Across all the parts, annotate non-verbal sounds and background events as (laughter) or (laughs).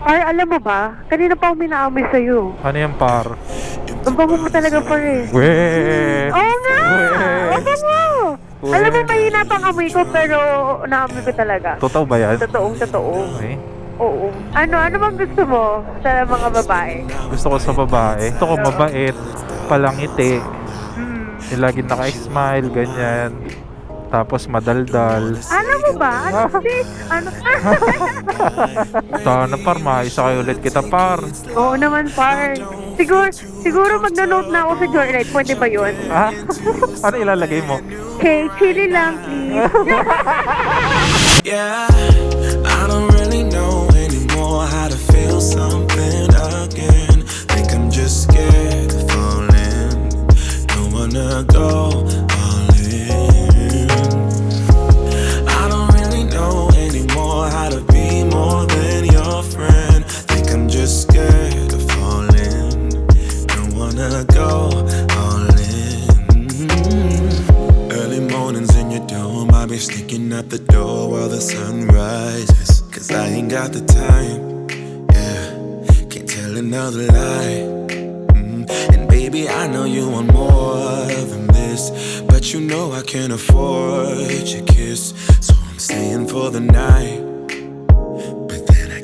Par, alam mo ba? Kanina pa ako minaamoy sa'yo. Ano yan, par? Ang bango mo talaga, par eh. Weh! Oo nga! Ang bango! Weh! Alam mo, mahina pang amoy ko, pero naamoy ko talaga. Totoo ba yan? Totoong totoo. Okay. Oo. Ano, ano bang gusto mo sa mga babae? Gusto ko sa babae. Gusto ko mabait, palangiti, Hmm. yung laging naka-smile, ganyan. Tapos madaldal. Alam mo ba? Ano kasi? Ano? Sana par, maisa kayo ulit kita par. Oo naman, par. Siguro, siguro magno-note na ako sa joyride. Pwede ba yun? Ah? ano ilalagay mo? Okay, chili lang, please. (laughs) Yeah,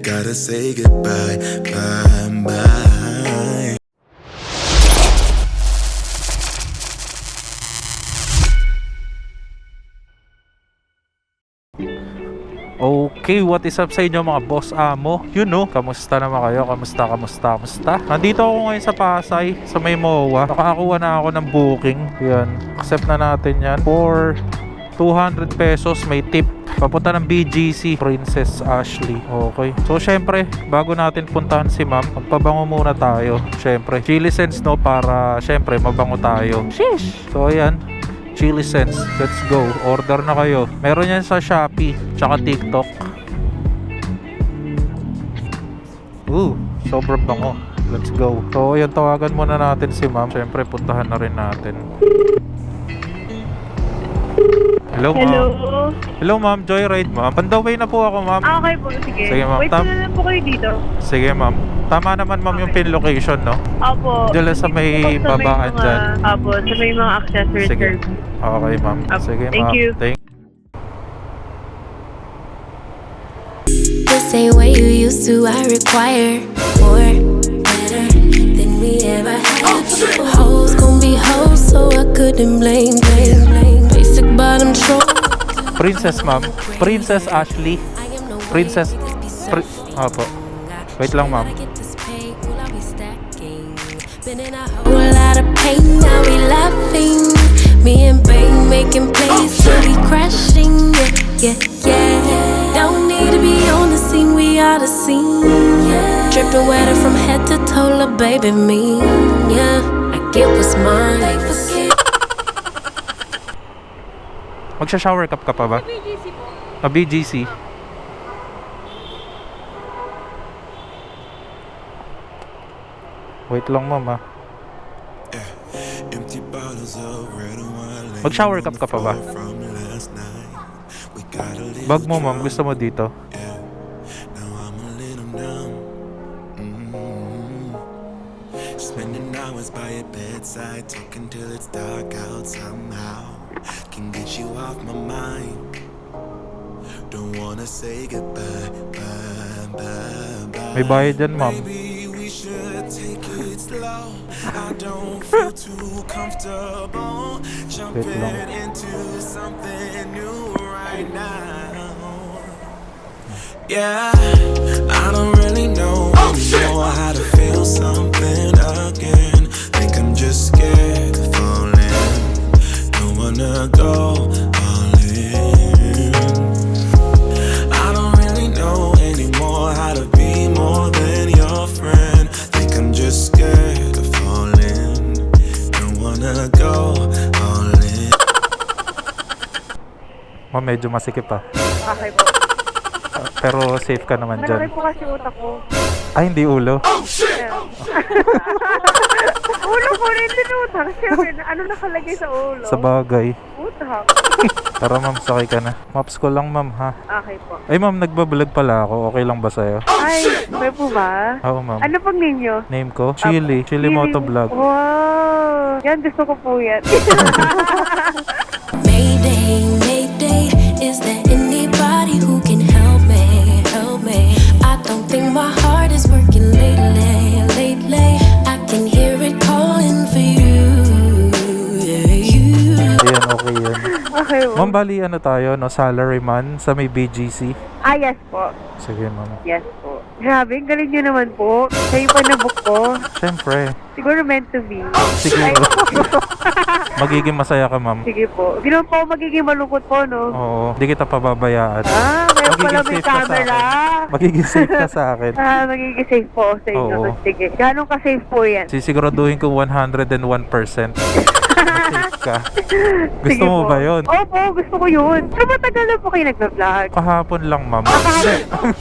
gotta say goodbye, bye, bye. Okay, what is up sa inyo mga boss amo? You know, kamusta naman kayo? Kamusta, kamusta, kamusta? Nandito ako ngayon sa Pasay, sa may MOA. Nakakuha na ako ng booking. Yan, accept na natin yan. For 200 pesos, may tip. Papunta ng BGC, Princess Ashley. Okay. So, syempre, bago natin puntahan si ma'am, magpabango muna tayo. Syempre, chili sense no, para syempre, mabango tayo. Sheesh! So, ayan. Chili Sense. Let's go. Order na kayo. Meron yan sa Shopee, tsaka TikTok. Ooh, sobrang bango. Let's go. So, yun, tawagan muna natin si ma'am. Siyempre, puntahan na rin natin. Hello, ma'am. Hello? Hello, ma'am. Joyride, ma'am. On the way na po ako, ma'am. Ah, okay po. Sige. Sige, ma'am. Wait Tam- na lang po kayo dito. Sige, ma'am. Tama naman, ma'am, yung pin location, no? Opo. Lang sa may Sa babaan mga- dyan. Opo, sa may mga accessory Sige. service. Okay, ma'am. Up. Sige, Thank ma'am. you. Thank This ain't what you used to. I require more, better than we ever had. Hoes gon' be hoes, so I couldn't blame, blame, blame. Princess, ma'am. Princess Ashley. Princess. Pri Opo. Wait lang, ma'am. Been in a whole lot of pain, now we laughing. Me and Bang making plays, till we crashing. Yeah, yeah, yeah. Don't need to be on the scene, we are the scene. Dripping wetter from head to toe, baby me. Yeah, I get what's mine. Magsha-shower cup ka pa ba? BGC po. A BGC. Wait lang, ma'am, ah. Mag-shower cup ka pa ba? Bag mo, ma'am. Gusto mo dito? Yeah. Now I'm a little numb. Mm. Spending hours by your bedside, talking till it's dark out somehow. Can get you off my mind. Don't wanna say goodbye, bye, bye, bye. May bayad dyan, ma'am. Maybe we should take it slow. I don't feel too comfortable jumping into something new right now. Yeah, I don't really know oh, anymore how to feel something again. Think I'm just scared of falling. Don't wanna go all in. I don't really know anymore how to be more than your friend. Think I'm just scared of falling. Don't wanna go all in. Ma'am, medyo masikip pa. Okay po. Ah, Pero safe ka naman Malaki dyan. po kasi utak ko. Ay, hindi ulo. Yeah. ulo ko rin tinutang. Siyempre, ano nakalagay sa ulo? Sa bagay. Utak. Tara ma'am, sakay ka na. Maps ko lang ma'am ha. Okay po. Ay ma'am, nagbablog pala ako. Okay lang ba sa'yo? Ay, may po ba? Oo ma'am. Ano pang ninyo? Name ko? Chili. Chili Motovlog. Wow! Yan, gusto ko po yan. (laughs) (laughs) Mayday, Mayday, is there Ma'am, bali ano tayo, no? Salaryman sa may BGC. Ah, yes po. Sige ma'am. Yes po. Grabe, ang galing nyo naman po. Kayo pa nabook ko. Siyempre. Siguro meant to be. Siguro. (laughs) Magiging masaya ka ma'am. Sige po. Hindi naman po ako magiging malungkot po, no? Oo. Hindi kita pababayaan. Ah, meron pala may ka sa camera. Magiging safe ka sa akin. (laughs) Ah, magiging safe po ako sa inyo. Oo. Sige. Gano'ng ka-safe po yan? Sisiguraduhin ko 101% na safe ka. (laughs) Gusto Sige mo po. ba yun? Opo, gusto ko yun. Pero matagal na po kayo nagpa-vlog. Kahapon lang ma'am.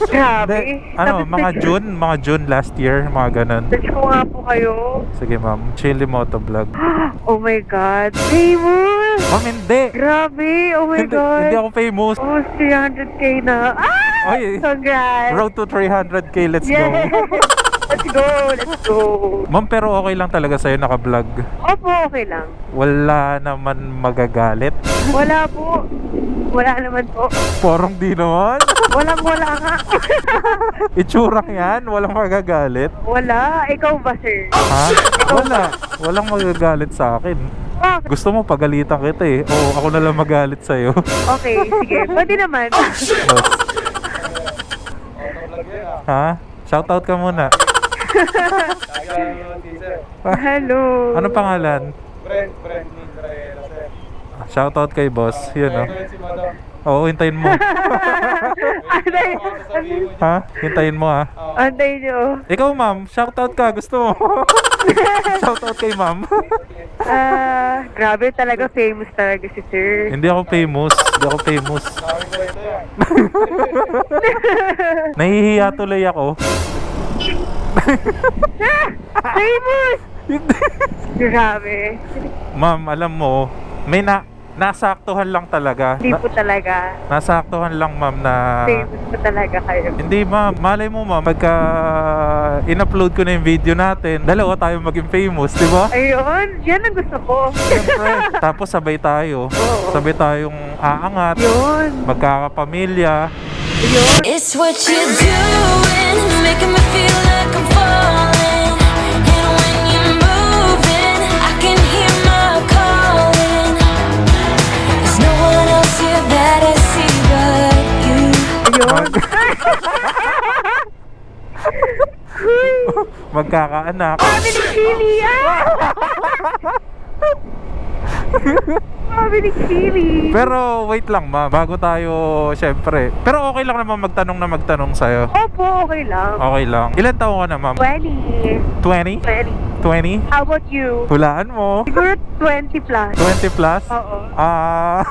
Grabe. Hindi. Ano, Tapos mga nag- June, mga June last year, mga ganun. Search ko nga po kayo. Sige ma'am, Chili Motovlog. (gasps) Oh my God. Famous! Ma'am, hindi! Grabe! Oh my Hindi, God. hindi ako famous. Almost 300k na. Ah! Ay, Congrats! Road to 300k, let's Yeah! go. (laughs) let's go! Let's go! Ma'am, pero okay lang talaga sa'yo naka-vlog. Opo, okay lang. Wala naman magagalit. Wala po. Wala naman po. Porong di naman. Walang wala nga. (laughs) Itsurang yan, walang magagalit. wala. Ikaw ba, sir? Ha? Wala. Walang magagalit sa akin. Bakit? Gusto mo pagalitan kita eh. Oo, ako na lang magalit sa'yo. Okay, sige. (laughs) Pwede naman. Ha? Shoutout ka muna. Hello. Ano pangalan? Shoutout kay boss. Yun oh. Oo, hintayin mo. (laughs) Antay, ha? Hintayin mo ha. antay nyo. Ikaw ma'am, shoutout ka. Gusto mo? (laughs) shoutout kay ma'am. Ah, grabe talaga famous talaga si sir. Hindi ako famous. Hindi ako famous. (laughs) Nahihiya tuloy ako. Famous! Grabe. Ma'am, alam mo, may na nasaktuhan lang talaga. Hindi po talaga. nasaktuhan lang ma'am na Famous po talaga kayo. Hindi ma'am, malay mo ma'am, pagka in-upload ko na yung video natin, dalawa tayo maging famous, di ba? Ayun, yan ang gusto ko. Siyempre, (laughs) tapos sabay tayo. Oo. Sabay tayong aangat, Yun. magkakapamilya. Yun. It's what you're doing, making me feel like I'm falling. And when you're moving, I can hear my calling. There's no one else here that I see but you. Yun. Magkakaanak. Ni Chili, ah! Ni Chili. Pero wait lang ma'am, bago tayo, syempre. Pero okay lang naman magtanong na magtanong sa'yo. Opo, okay lang. Okay lang. Ilan taon ka na ma'am? 20. 20? 20. 20? How about you? Hulaan mo. Siguro 20 plus. 20 plus? Oo. Ah,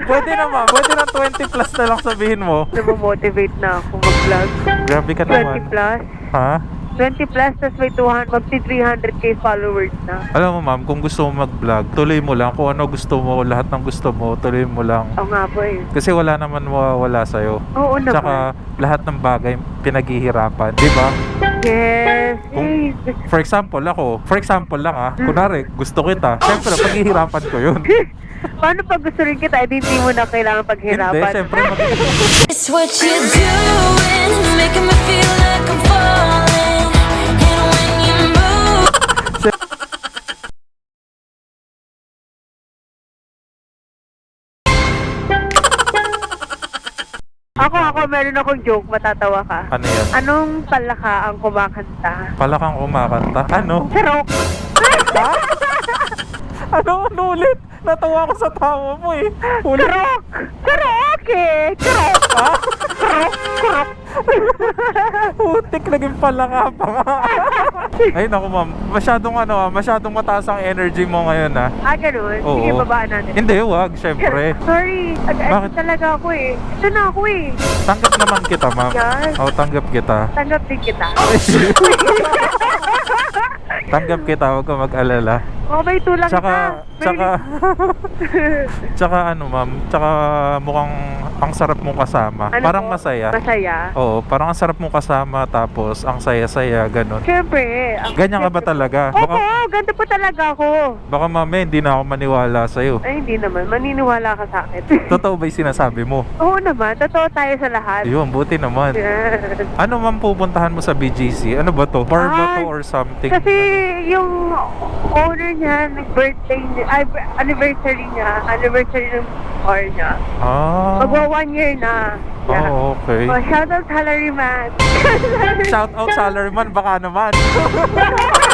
pwede (laughs) naman. Pwede na 20 plus na lang sabihin mo. Namomotivate na ako mag-vlog. Grabe ka 20 naman. plus. Ha? 20 plus, tapos may 200, magti 300k followers na. Alam mo ma'am, kung gusto mo mag-vlog, tuloy mo lang. Kung ano gusto mo, lahat ng gusto mo, tuloy mo lang. Oo nga po eh. Kasi wala naman mawawala sa'yo. Oo naman. Tsaka lahat ng bagay pinaghihirapan, di ba? yes. Kung- For example, ako, for example lang ah, kunwari, gusto kita, syempre, paghihirapan ko yun. (laughs) Paano pag gusto rin kita, edi hindi mo na kailangan Hindi, paghirapan? syempre, mag- (laughs) It's what you're doing, making me feel like I'm falling. Meron akong joke, matatawa ka. ano yan? Anong palaka ang kumakanta? Pala kang kumakanta. Ano? Charok! Ha? ano? Ano ulit? Natawa ko sa tawa mo eh. Ulit. Charok! Charok eh! Charok! Ha? Charok! Charok! Putik, naging pala ka pa (laughs) nga. Ay, naku ma'am. Masyadong ano ah, masyadong mataas ang energy mo ngayon ah. Ah, ganun? Oo. Sige, babaan natin. Hindi, wag, syempre. (laughs) Sorry, ag Bakit? talaga ako eh. Ito na ako eh. Tanggap naman kita, ma'am. Yan. Oo, tanggap kita. Tanggap din kita. (laughs) Tanggap kita, huwag ka mag-alala. Oh, may tulang Tsaka, ka. tsaka, (laughs) tsaka ano ma'am, tsaka mukhang ang sarap mong kasama. Ano parang po? masaya. Masaya. Oo, parang ang sarap mong kasama tapos ang saya-saya, ganun. Siyempre. ang- Ganyan ka ba talaga? Opo, Baka, ganito po talaga ako. baka mamaya hindi na ako maniwala sa'yo. Ay, hindi naman. Maniniwala ka sa akin. (laughs) Totoo ba yung sinasabi mo? Oo naman. Totoo tayo sa lahat. Ayun, buti naman. Ano man pupuntahan mo sa BGC? Ano ba to? Bar ba to Ay, or something? Kasi yung owner niya, nag-birthday niya, ay, anniversary niya, anniversary ng bar niya. Ah. Magwa one year na. Yeah. Oh, okay. Oh, shout out salaryman. Shout out salaryman, baka naman. (laughs)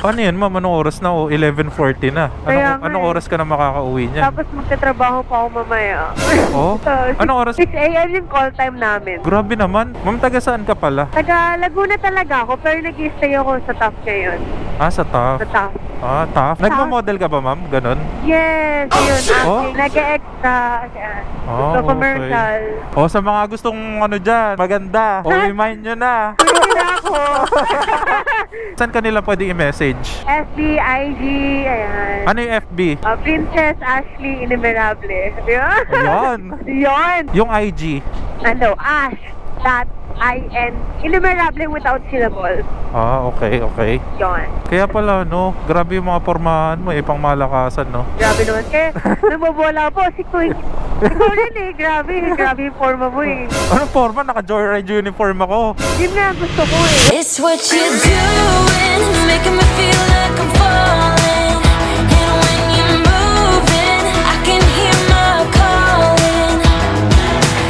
ano yun, ma'am? Anong oras na? Oh, 11.40 na. Kaya Anong, nga anong eh. oras ka na makakauwi niya? Tapos magtatrabaho pa ako mamaya. Oh? (laughs) So, Anong oras? 6 a.m. yung call time namin. Grabe naman. Ma'am, taga saan ka pala? Taga Laguna talaga ako, pero nag-stay ako sa TAF ngayon. Ah, sa Sa TAF. TAF. Ah, TAF. Nagmo-model ka ba, ma'am? Ganon? Yes, yun. (gasps) Oh? Okay. Nag-extra. Ayan. Oh, Sa commercial. O, sa mga gustong ano dyan, maganda. (laughs) O, remind nyo na. Pwede na ako. (laughs) Saan kanila pwede i-message? FB, IG, ayan. Ano yung FB? Uh, Princess Ashley Inimerable. Yun. Ayun. (laughs) Yun. Yung IG. Ano, Ash. Dot I-N. Inimerable without syllable. Ah, okay, okay. Yun. Kaya pala, no, grabe yung mga pormahan mo, eh, pang malakasan, no? Grabe naman. Kaya, (laughs) nabobola po. Si Kuy. Ikaw rin eh. Grabe. Grabe yung forma mo eh. Anong forma? Naka-joyride uniform ako. Yun nga gusto ko eh. It's what you're doing, making me feel like I'm falling. And when you're moving, I can hear my calling.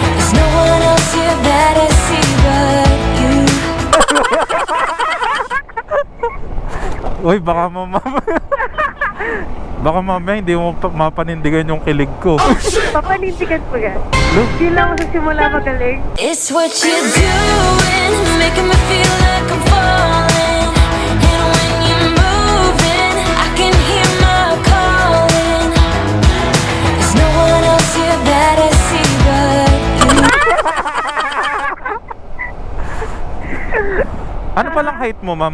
There's no one else here that I see but you. (laughs) Uy, baka mama... (laughs) baka mamaya hindi mo pa- mapanindigan yung kilig ko. Papanintigan ko yan. Look, Hindi lang sa simula magaling. It's what you're doing, making me feel like I'm falling. Ano palang height mo, ma'am?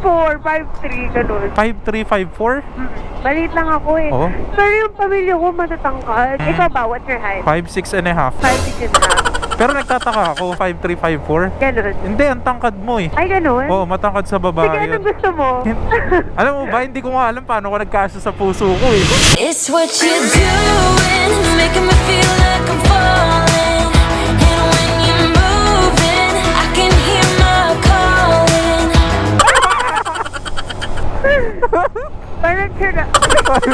5'4", 5'3", ganun. 5'3", 5'4"? Mm, Maliit lang ako eh. Oh. Pero yung pamilya ko matatangkad. Mm. Ikaw ba? What's your height? 5'6 and a half. 5'6 and a half. Pero nagtataka ako, 5'3", 5'4". Ganun. Hindi, ang tangkad mo eh. Ay, ganun? Oo, matangkad sa Sige, babae anong yun. gusto mo? (laughs) alam mo ba, hindi ko nga alam paano ko nagkasya sa puso ko eh. It's what you're doing, making me feel like I'm falling. And when Parang sira.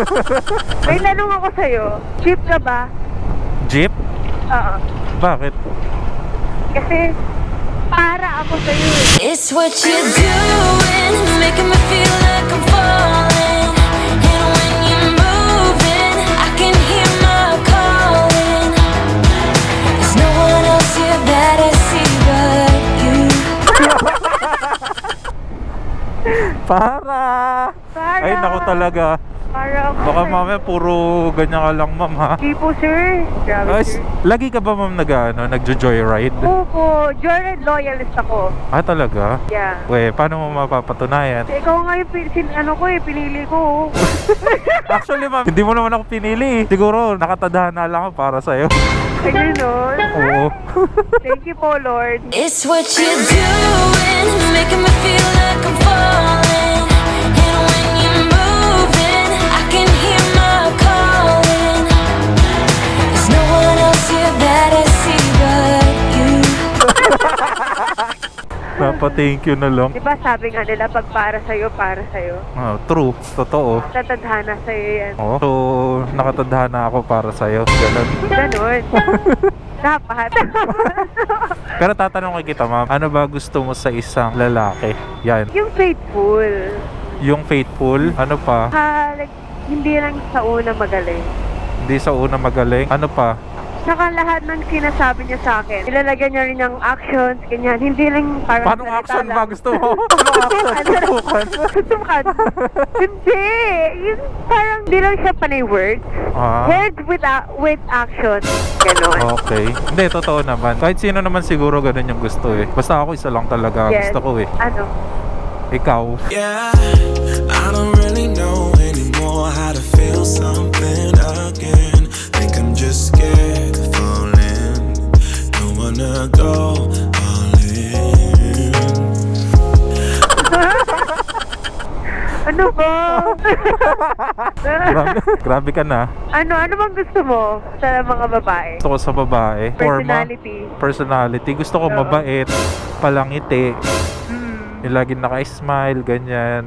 (laughs) May tanong ako sa'yo. Cheap ka ba? Jeep? Oo. Bakit? Kasi para ako sa'yo eh. It's what you're doing, making me feel like I'm falling. And when you're moving, I can hear my calling. There's no one else here that I see but you. (laughs) Para! Para. Ay, naku talaga. Para ako Baka sa'yo. mamaya puro ganyan ka lang, ma'am, ha? Hindi po, sir. Grabe, Ay, sir. lagi ka ba, ma'am, nag, ano, nagjo-joyride? Opo, Joyride loyalist ako. Ah, talaga? Yeah. We, paano mo mapapatunayan? Ikaw nga yung pin- sin- ano ko eh, pinili ko. (laughs) Actually, ma'am, hindi mo naman ako pinili. Siguro, nakatadhana lang ako para sa'yo. Ay, ganun. Oo. (laughs) Thank you po, Lord. It's what you're doing, making me feel like I'm falling. And when you're moving, I can hear my calling. There's no one else here that I Napa-thank you na lang. Di ba sabi nga nila, pag para sa'yo, para sa'yo. Ah, true. Totoo. Tatadhana sa'yo yan. Oo. So, nakatadhana ako para sa'yo. Ganun. Ganun. (laughs) Dapat. (laughs) Pero tatanong ko kita, ma'am, ano ba gusto mo sa isang lalaki? Yan. yung faithful. Yung faithful, ano pa? Ha, like, hindi lang sa una magaling. Hindi sa una magaling. Ano pa? Saka lahat ng sinasabi niya sa akin, ilalagay niya rin yung actions, ganyan. Hindi lang parang Paano action lang. ba gusto mo? (laughs) Anong action? Ano? Tutukan? Tutukan. hindi. Yung parang hindi lang siya panay words. Ah. Words with, a- with action. Ganon. Okay. Hindi, totoo naman. Kahit sino naman siguro ganun yung gusto eh. Basta ako isa lang talaga ang Yes. gusto ko eh. Ano? Ikaw. Yeah, I don't how to feel something wanna go all in. Ano ba? Grabe, grabe ka na. ano, ano bang gusto mo sa mga babae? Gusto ko sa babae. Forma. Personality. Personality. Gusto ko Oo. mabait, palangiti, Hmm. yung laging naka-smile, ganyan.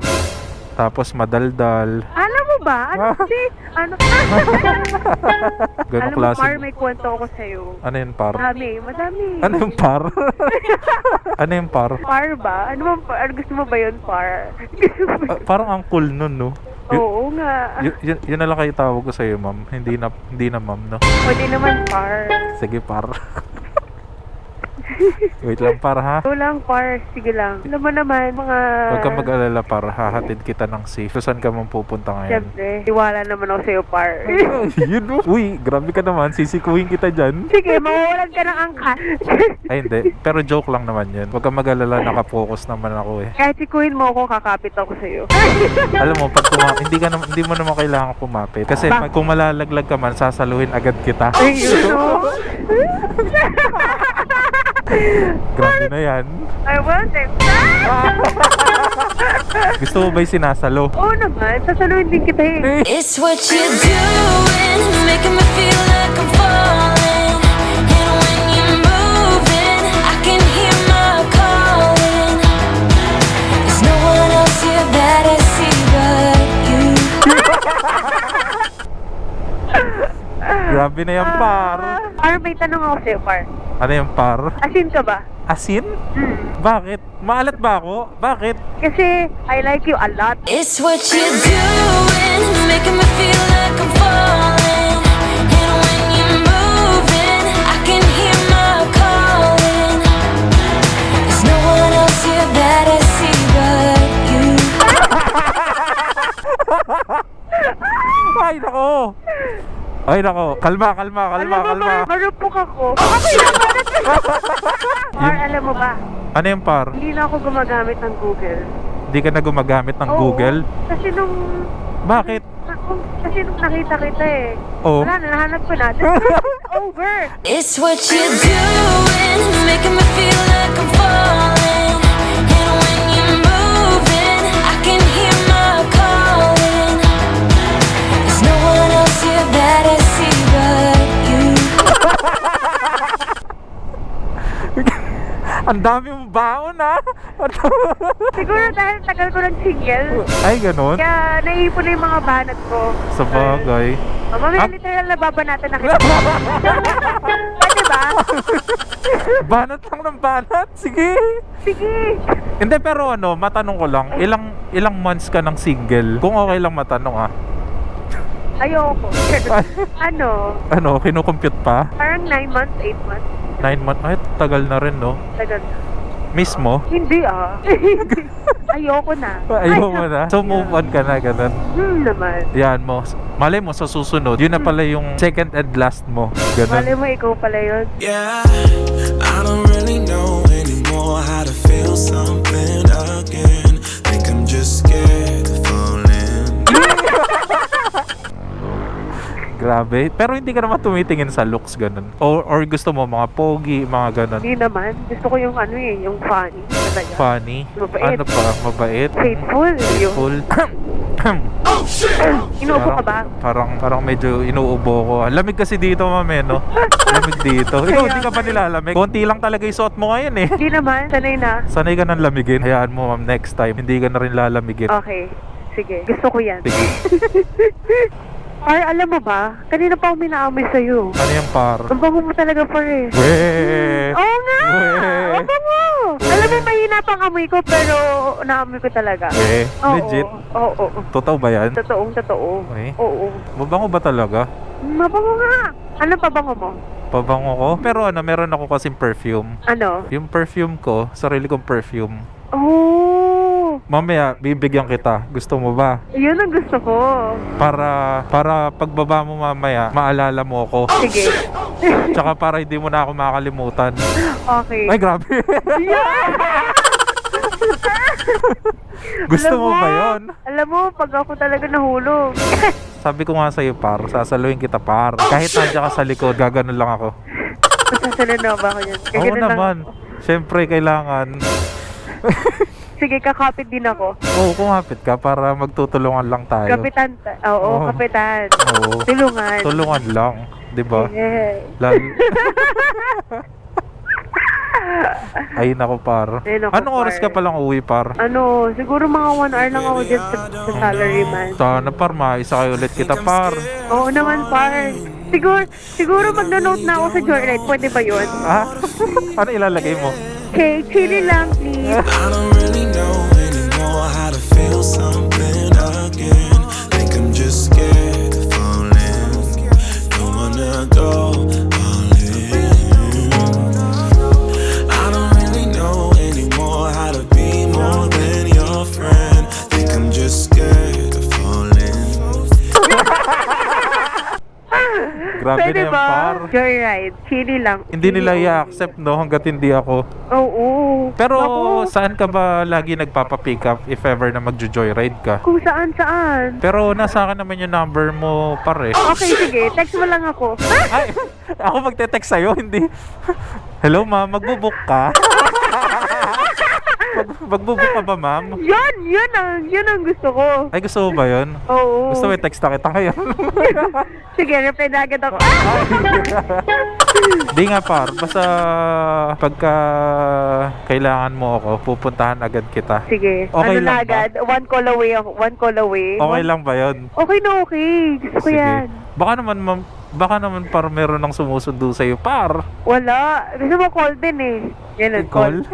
Tapos madaldal. Alam mo ba? Ano kasi? Ano? (laughs) Ganong Alam mo, klase. Par, may kwento ako sa'yo. Ano yun, par? Madami, madami. Ano yung par? (laughs) ano yung par? Par ba? Ano, ba, ano gusto mo ba yun, par? Ah, parang ang cool nun, no? Y- Oo nga. y- y- yun na lang kayo tawag ko sa'yo, ma'am. Hindi na, hindi na ma'am, no? Pwede naman par. Sige, par. (laughs) Wait lang, par, ha? Ito lang, par. Sige lang. Alam mo naman, mga... Huwag kang mag-alala, par. Hahatid kita ng safe. So, saan ka man pupunta ngayon? Siyempre, iwala naman ako sa'yo, par. (laughs) Yun, no? Uy, grabe ka naman. Sisikuhin kita dyan. Sige, mawawalan ka ng angkas. Ay, hindi. Pero joke lang naman yun. Huwag kang mag-alala. Nakafocus naman ako, eh. Kahit sikuhin mo ako, kakapit ako sa'yo. Alam mo, pag kuma- hindi, ka nam- hindi mo naman kailangan kumapit. Kasi Ba- pag kung malalaglag ka man, sasaluhin agad kita. Ayun, no? (laughs) Grabe na yan. I want it. (laughs) Gusto mo ba'y sinasalo? Oo naman, sasaluhin din kita eh. It's what you're doing, making me feel like I'm falling. And when you're moving, I can hear my calling. There's no one else here that I see but you. (laughs) Grabe na yan, par. Par, may tanong ako sa'yo, Par. Ano yung par? Asin ka ba? Asin? Hmm. Bakit? Maalat ba ako? Bakit? Kasi I like you a lot. It's what you're doing, making me feel like I'm falling. Ay, nako. Kalma, kalma, kalma, alam mo, kalma. Par, marupok ako. (laughs) Okay lang, Par, alam mo ba? Ano yung par? Hindi na ako gumagamit ng Google. Hindi ka na gumagamit ng Oo, Google? Kasi nung... Bakit? Kasi nung nakita kita eh. Oo. Wala na, nahanap ko na. It's (laughs) over. It's what you're doing, making me feel like I'm falling. And when you're moving, I can hear my calling. There's no one else here that I (laughs) Ang dami mong baon, ha? (laughs) Siguro dahil tagal ko ng single. Ay, ganun? Kaya naipon na yung mga banat ko. Sa bagay. Oh, mamaya Ah. literal na babanatan na kita. Pwede (laughs) ba? Banat lang ng banat. Sige. Sige. Hindi, pero ano, matanong ko lang. Ilang ilang months ka ng single? Kung okay lang matanong, ha? Ayoko. ano? Ano, kinukompute pa? Parang 9 months, 8 months. 9 months? Ay, tagal na rin, no? Tagal. Mismo? Hindi ah. (laughs) Ayoko na. Ayaw mo na. (laughs) So, move on ka na, ganun. Hmm naman. Yan mo. Malay mo, sa susunod, yun na pala yung second and last mo. Malay Ganun. mo, ikaw pala yun. Yeah, Grabe. Pero hindi ka naman tumitingin sa looks, ganun. Or, or gusto mo, mga pogi, mga ganun. Hindi naman. Gusto ko yung ano eh, yung funny. Talaga. Funny. Mabait. Ano pa? Mabait. Faithful. Faithful. inuupo ka ba? Parang, parang medyo inuubo ko. Lamig kasi dito, mame, no? (laughs) Lamig dito. Ikaw, hindi ka pa nilalamig. Konti lang talaga yung suot mo ngayon, eh. Hindi naman. Sanay na. Sanay ka ng lamigin. Hayaan mo, ma'am, next time. Hindi ka na rin lalamigin. Okay. Sige. Gusto ko yan. Sige. (laughs) Par, alam mo ba? Kanina pa ako minaamoy sa'yo. Ano yung par? Ang bango mo talaga, par eh. Weh! Oo nga! Weh! Ang bango! Alam mo, mahina pang amoy ko, pero naamoy ko talaga. Weh! Oo. Legit? Oo, oo. Totoo ba yan? Totoong totoo. Eh? Oo. Mabango ba talaga? Mabango nga. Ano pa bango mo? Pabango ko? Pero ano, meron ako kasing perfume. Ano? Yung perfume ko, sarili kong perfume. Oh! Mamaya, bibigyan kita. Gusto mo ba? Yun ang gusto ko. Para, para pagbaba mo mamaya, maalala mo ako. Sige. (laughs) Tsaka para hindi mo na ako makakalimutan. Okay. Ay, grabe. (laughs) Gusto Alam mo ba yun? Alam mo, pag ako talaga nahulog. (laughs) Sabi ko nga sa'yo, par, sasaluhin kita, par. Kahit nandiyan ka sa likod, gaganon lang ako. Masasalun na ba ako? Oo Gaganon lang naman. ako. Siyempre, kailangan. Sige, kakapit din ako. Oo, kumapit ka para magtutulungan lang tayo. Kapitan. ta- Oo, Oo. kapitan. Oo. Tulungan. Tulungan lang. Di ba? Yeah. (laughs) Ay, nako, par. Ay, naku, Anong oras par. ka palang uwi, par? Ano, siguro mga one hour lang ako dyan sa, sa salary man. Sana, par, maisa kayo ulit kita, par. Oo naman, par. Siguro, siguro magna-note na ako sa joyride. Pwede ba yun? Ah? (laughs) ano ilalagay mo? Okay, chili lang, please. I don't really par. Joyride, chili lang. Hindi nila i-accept, no? Hanggat hindi ako. Oo. Pero Naku, saan ka ba lagi nagpapapick up if ever na magjo-joyride ka? kung saan saan. Pero nasa akin naman yung number mo, pare. Okay, sige. Text mo lang ako. (laughs) Ay, ako magte-text sa'yo, hindi. (laughs) Hello, ma'am. Magbubook ka? (laughs) Mag, magbubuk ka ba, ma'am? Yan, yan ang, yan ang gusto ko. Ay, gusto mo ba yun? Oo. Gusto mo i-text na kita ngayon? (laughs) Sige, reply na agad ako. (laughs) Di nga par, basta pagka kailangan mo ako, pupuntahan agad kita. Sige. Okay ano na lang ba? agad? One call away ako. One call away. Okay One- lang ba yun? Okay na okay. Gusto ko yan. Baka naman, ma'am, baka naman par meron ng sumusundo sa'yo, par. Wala. Gusto mo call din eh. Yan ang Call? call.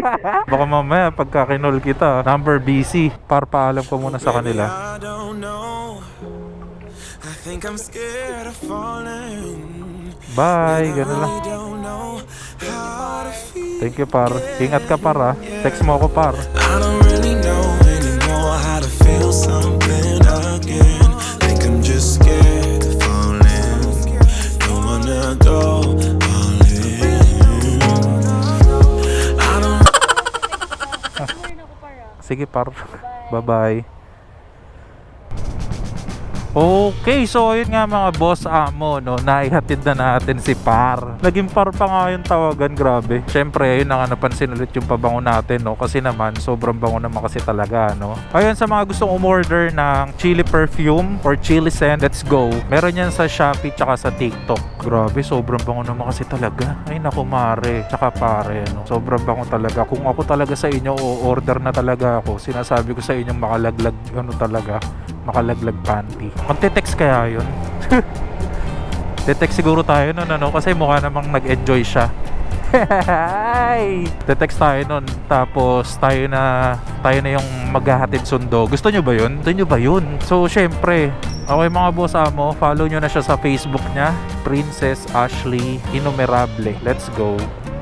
(laughs) baka mamaya pagka kinol kita, number busy, par paalam ko muna sa kanila. Bye, ganun lang. Thank you, par. Ingat ka, par, ah. Text mo ako, par. I don't really know anymore how to feel something Sige, par. Bye-bye. Okay, so yun nga mga boss amo, no, naihatid na natin si Par. Naging Par pa nga yung tawagan, grabe. Siyempre, ayun na nga napansin ulit yung pabango natin, no, kasi naman, sobrang bango naman kasi talaga, no. Ayun, sa mga gustong umorder ng chili perfume or chili scent, let's go. Meron yan sa Shopee tsaka sa TikTok. Grabe, sobrang bango naman kasi talaga. Ay, naku, mare. Tsaka pare, no. Sobrang bango talaga. Kung ako talaga sa inyo, o-order na talaga ako. Sinasabi ko sa inyo, makalaglag, ano talaga, makalaglag panty. Magte-text kaya yun? (laughs) Te-text siguro tayo nun, ano? Kasi mukha namang nag-enjoy siya. (laughs) Hi! Te-text tayo nun. Tapos tayo na tayo na yung maghahatid sundo. Gusto nyo ba yun? Gusto nyo ba yun? So, syempre, okay mga boss amo, follow nyo na siya sa Facebook niya. Princess Ashley Innumerable. Let's go.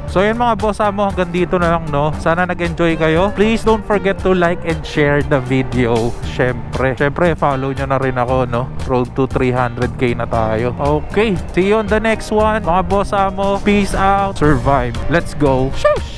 So yun mga boss amo, hanggang dito na lang no. Sana nag-enjoy kayo. Please don't forget to like and share the video. Syempre, syempre follow nyo na rin ako no. Road to 300k na tayo. Okay, see you on the next one. Mga boss amo, peace out, survive. Let's go. Shush!